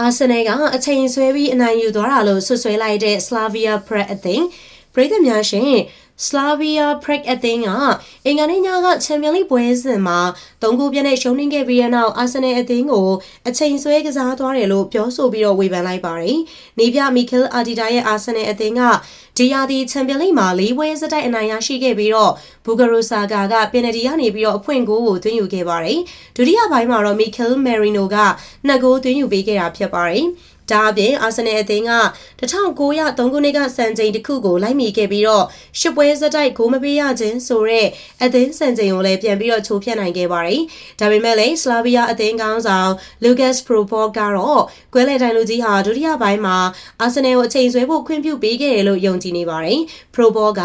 အာဆင်နယ်ကအချိန်ဆွဲပြီးအနိုင်ယူသွားတာလို့ဆွဆွဲလိုက်တဲ့ Slavia Prague အသင်းပြည်သက်များရှင် Slavia Prague အသင်းကအင်္ဂါနေ့ညကချန်ပီယံလိပွဲစဉ်မှာ၃ဂိုးပြည့်နဲ့ရှုံးနိမ့်ခဲ့ပြီးတဲ့နောက်အာဆင်နယ်အသင်းကိုအချိန်ဆွဲကစားသွားတယ်လို့ပြောဆိုပြီးတော့ဝေဖန်လိုက်ပါတယ်။နေပြမီကယ်အာတီတာရဲ့အာဆင်နယ်အသင်းက ဒီယာဒီချန်ပီယံလိမှာ၄ပွဲစတိုက်အနိုင်ရရှိခဲ့ပြီးတော့ဘူဂရိုဆာဂါကပင်နတီကနေပြီးတော့အဖွင့်ဂိုးကိုသွင်းယူခဲ့ပါတယ်။ဒုတိယပိုင်းမှာတော့မီကယ်မယ်ရီနိုကနှစ်ဂိုးသွင်းယူပေးခဲ့တာဖြစ်ပါတယ်။ဒါအပြင်အာဆင်နယ်အသင်းက1903ခုနှစ်ကစံချိန်တစ်ခုကိုလိုက်မိခဲ့ပြီးတော့ရှစ်ပွဲစတိုက်ဂိုးမပေးရခြင်းဆိုတဲ့အသင်းစံချိန်ကိုလည်းပြန်ပြီးတော့ချိုးဖျက်နိုင်ခဲ့ပါတယ်။ဒါပေမဲ့လည်းစလာဗီးယားအသင်းကောင်းဆောင်လူကတ်စ်ပရိုဘော့ကတော့ကွဲလေတိုင်လူကြီးဟာဒုတိယပိုင်းမှာအာဆင်နယ်ကိုအချိန်ဆွဲဖို့ခွင့်ပြုပေးခဲ့တယ်လို့ယုံကြည်နေပါတယ်။ပရိုဘော့က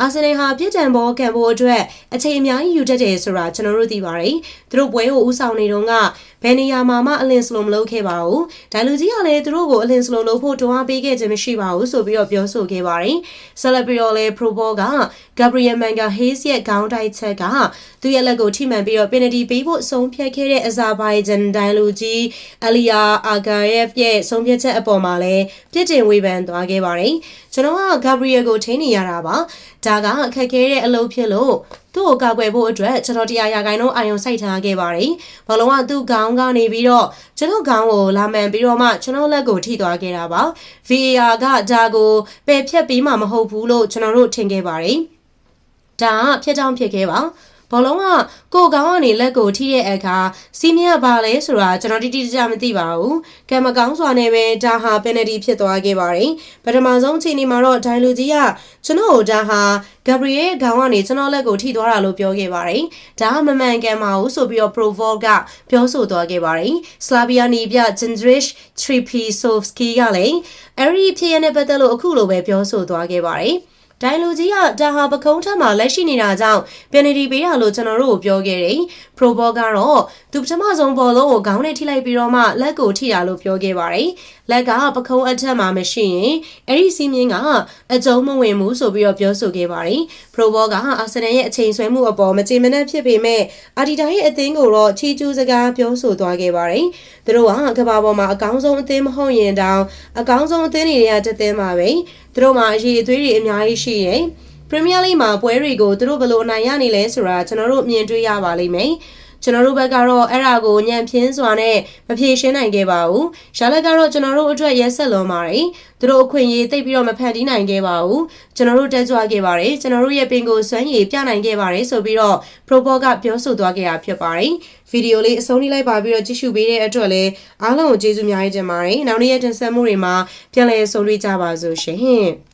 အာဆင်နယ်ဟာပြစ်ဒဏ်ဘောကန်ဖို့အတွက်အချိန်အများကြီးယူတတ်တယ်ဆိုတာကျွန်တော်တို့သိပါတယ်။သူတို့ပွဲကိုဦးဆောင်နေတုန်းကဘယ်နေရာမှာမှအလင်းစလုံးမလုပ်ခဲ့ပါဘူး။ဒိုင်လူကြီးကလည်းသူတို့ကိုအလင်းစလုံးလုပ်ဖို့တွန်းအားပေးခဲ့ခြင်းမရှိပါဘူးဆိုပြီးတော့ပြောဆိုခဲ့ပါတယ်။ဆက်လက်ပြီးတော့လည်း Pro Ball က Gabriel Manga Hayes ရဲ့ခေါင်းတိုက်ချက်ကသူ့ရဲ့လက်ကိုထိမှန်ပြီးတော့ penalty ပေးဖို့ဆုံးဖြတ်ခဲ့တဲ့ Azerbaijan ဒိုင်လူကြီး Alia Agayev ရဲ့ဆုံးဖြတ်ချက်အပေါ်မှာလည်းပြစ်တင်ဝေဖန်သွားခဲ့ပါတယ်။ကျွန်တော်က Gabriel ကိုထိန်းနေရတာပါ။ဒါကအခက်ခဲတဲ့အလုပ်ဖြစ်လို့သူ့ကိုကာကွယ်ဖို့အတွက်ကျွန်တော်တရားရာဂိုင်းလုံးအာရုံစိုက်ထားခဲ့ပါတယ်။ဘလုံးကသူ့ခေါင်းကနေပြီးတော့ကျွန်တော်ခေါင်းကိုလာမှန်ပြီးတော့မှကျွန်တော်လက်ကိုထိသွားခဲ့တာပါ။ VAR ကဒါကိုပယ်ဖြတ်ပြီးမှမဟုတ်ဘူးလို့ကျွန်တော်တို့ထင်ခဲ့ပါတယ်။ဒါကဖြစ်တောင်းဖြစ်ခဲ့ပါ ဘောလုံးကကိုကောင်းကနေလက်ကိုထိတဲ့အခါစီနီယာပါလဲဆိုတာကျွန်တော်တိတိကျကျမသိပါဘူး။ကံမကောင်းစွာနဲ့ပဲဒါဟာပယ်နတီဖြစ်သွားခဲ့ပါတယ်။ပထမဆုံးအချိန်ဒီမှာတော့ဒိုင်လူကြီးကကျွန်တော်ဒါဟာဂဘရီယယ်ခေါင်းကနေကျွန်တော်လက်ကိုထိသွားတာလို့ပြောခဲ့ပါတယ်။ဒါကမမှန်ကန်ပါဘူးဆိုပြီးတော့ Provol ကပြောဆိုသွားခဲ့ပါတယ်။ Slavia နီပြ Jindrich Tripisovsky ကလည်းအဲ့ဒီဖြစ်ရတဲ့ပတ်သက်လို့အခုလိုပဲပြောဆိုသွားခဲ့ပါတယ်။ ဒိုင်လူကြီးကဒါဟာပကုံးထက်မှာလက်ရှိနေတာကြောင့်ပင်နတီပေးရလို့ကျွန်တော်တို့ကိုပြောခဲ့တယ်။ပရိုဘောကတော့သူပထမဆုံးဘောလုံးကိုခေါင်းနဲ့ထိလိုက်ပြီးတော့မှလက်ကိုထိရလို့ပြောခဲ့ပါတယ်။လက်ကပကုံးအထက်မှာမရှိရင်အဲ့ဒီစီးမြင်းကအကျုံးမဝင်ဘူးဆိုပြီးတော့ပြောဆိုခဲ့ပါတယ်။ပရိုဘောကအာဆင်နယ်ရဲ့အချိန်ဆွဲမှုအပေါ်မကြေမနက်ဖြစ်ပေမဲ့အာဒီတာရဲ့အသင်းကိုတော့ချီကျူးစကားပြောဆိုသွားခဲ့ပါတယ်။သူတို့ကကဘာပေါ်မှာအကောင်းဆုံးအသင်းမဟုတ်ရင်တောင်အကောင်းဆုံးအသင်းတွေကတစ်သင်းပါပဲ။ သူတို့မှာအရေးအသွေးတွေအများကြီးရှိတယ်။ Premier League မှာပွဲတွေကိုသူတို့ဘယ်လိုအနိုင်ရနေလဲဆိုတာကျွန်တော်တို့မြင်တွေ့ရပါလိမ့်မယ်။ ကျွန်တော်တို့ဘက်ကတော့အဲ့ဒါကိုညံပြင်းစွာနဲ့မဖြေရှင်းနိုင်ခဲ့ပါဘူး။ရှာလက်ကတော့ကျွန်တော်တို့အတွက်ရက်ဆက်လွန်ပါတယ်။သူတို့အခွင့်အရေးသိပ်ပြီးတော့မဖန်တီးနိုင်ခဲ့ပါဘူး။ကျွန်တော်တို့တက်ကြွခဲ့ပါတယ်။ကျွန်တော်တို့ရဲ့ပင်ကိုစွမ်းရည်ပြနိုင်ခဲ့ပါတယ်ဆိုပြီးတော့ Propo ကပြောဆိုသွားခဲ့တာဖြစ်ပါတယ်။ဗီဒီယိုလေးအဆုံးထိလိုက်ပါပြီးတော့ကြည့်ရှုပေးတဲ့အတွက်လည်းအားလုံးကိုကျေးဇူးအများကြီးတင်ပါတယ်။နောက်နေ့ရက်တင်ဆက်မှုတွေမှာပြန်လည်ဆုံတွေ့ကြပါစို့ရှင်။